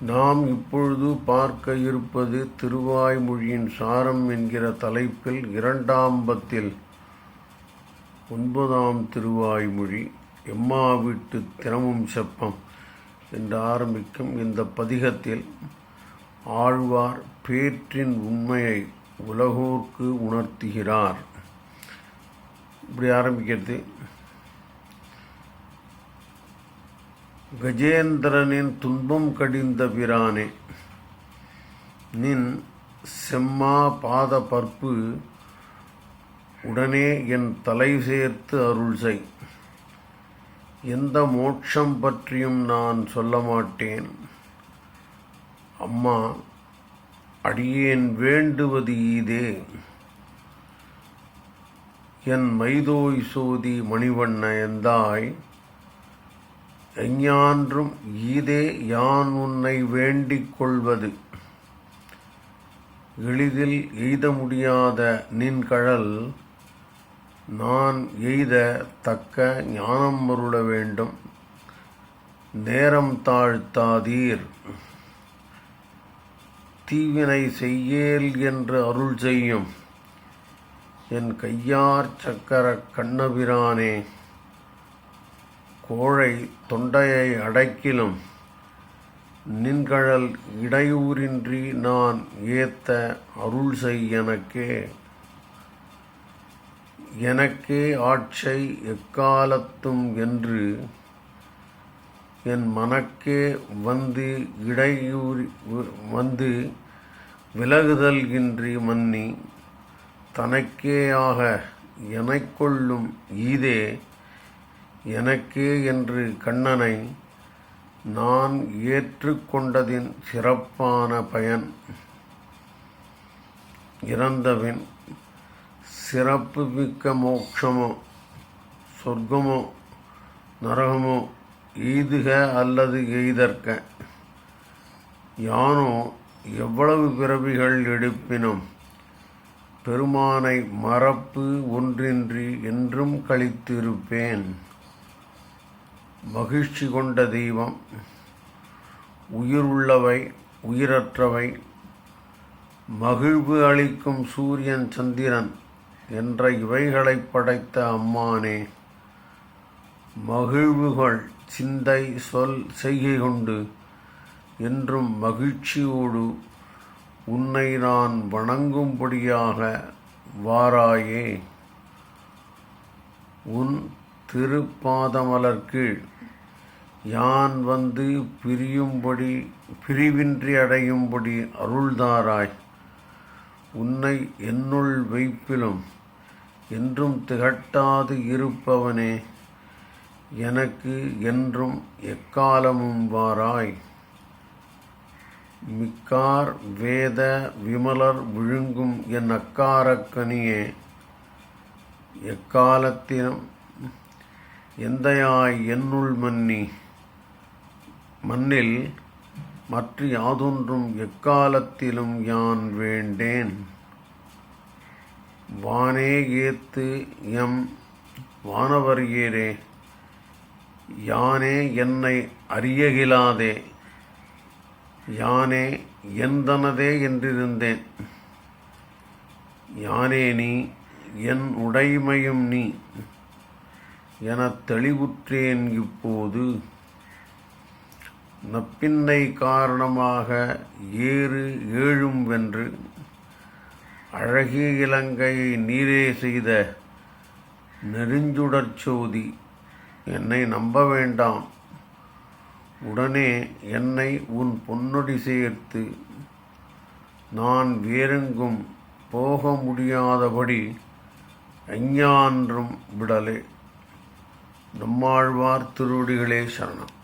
நாம் இப்பொழுது பார்க்க இருப்பது திருவாய்மொழியின் சாரம் என்கிற தலைப்பில் இரண்டாம் பத்தில் ஒன்பதாம் திருவாய்மொழி எம்மா வீட்டு தினமும் செப்பம் என்று ஆரம்பிக்கும் இந்த பதிகத்தில் ஆழ்வார் பேற்றின் உண்மையை உலகோர்க்கு உணர்த்துகிறார். இப்படி ஆரம்பிக்கிறது. கஜேந்திரனின் துன்பம் கடிந்த பிரானே நின் செம்மா பாத பற்பு உடனே என் தலை சேர்த்து அருள் செய். எந்த மோட்சம் பற்றியும் நான் சொல்ல மாட்டேன். அம்மா அடியேன் வேண்டுவது ஈதே. என் மைதோய் சோதி மணிவண்ண எந்தாய்? எஞ்ஞான்றும் ஈதே யான் உன்னை வேண்டிக் கொள்வது? எளிதில் எய்த முடியாத நின்கழல் நான் எய்த தக்க ஞானம் அருள வேண்டும். நேரம் தாழ்த்தாதீர். தீவினை செய்யேல் என்று அருள் செய்யும். என் கையார் சக்கர கண்ணபிரானே. கோழை தொண்டையை அடைக்கிலும் நின்கழல் இடையூறின்றி நான் ஏத்த அருள் செய் எனக்கே. எனக்கே ஆட்சை எக்காலத்தும் என்று என் மனக்கே வந்து இடையூறி வந்து விலகுதல் இன்றி மன்னி தனக்கேயாக எனக்கொள்ளும் ஈதே எனக்கே என்று கண்ணனை நான் ஏற்றுக்கொண்டதின் சிறப்பான பயன் இறந்தபின் சிறப்பு மிக்க மோட்சமோ சொர்க்கமோ நரகமோ எய்துக அல்லது எய்தற்க? யானோ எவ்வளவு பிறவிகள் எடுப்பினும் பெருமானை மறப்பு ஒன்றின்றி என்றும் கழித்திருப்பேன். மகிழ்ச்சி கொண்ட தெய்வம் உயிருள்ளவை உயிரற்றவை மகிழ்வு அளிக்கும் சூரியன் சந்திரன் என்ற இவைகளை படைத்த அம்மானே. மகிழ்வுகள் சிந்தை சொல் செய்கை கொண்டு என்றும் மகிழ்ச்சியோடு உன்னை நான் வணங்கும்படியாக வாராயே. உன் திருப்பாதமலர் கீழ் யான் வந்து பிரியும்படி பிரிவின்றி அடையும்படி அருள்தாராய் உன்னை என்னுள் வைப்பிலும் என்றும் திகட்டாது இருப்பவனே எனக்கு என்றும் எக்காலமும் வாராய். மிக்கார் வேத விமலர் விழுங்கும் என் அக்காரக்கனியே எக்காலத்திலும் எந்தையாய் என்னுள் மன்னி மண்ணில் மற்ற யாதொன்றும் எக்காலத்திலும் யான் வேண்டேன். வானே ஏத்து எம் வானவரியரே யானே என்னை அறியகிலாதே யானே எந்தனதே என்றிருந்தேன். யானே நீ என் உடைமையும் நீ எனத் தெளிவுற்றேன் இப்போது. நப்பின்னை காரணமாக ஏறு ஏழும் வென்று அழகிய இலங்கையை நீரே செய்த நெருஞ்சுடற் சோதி என்னை நம்ப வேண்டாம். உடனே என்னை உன் பொன்னொடி சேர்த்து நான் வேறெங்கும் போக முடியாதபடி எஞ்ஞான்றும் விடலே. நம்மாழ்வார் திருவடிகளே சரணம்.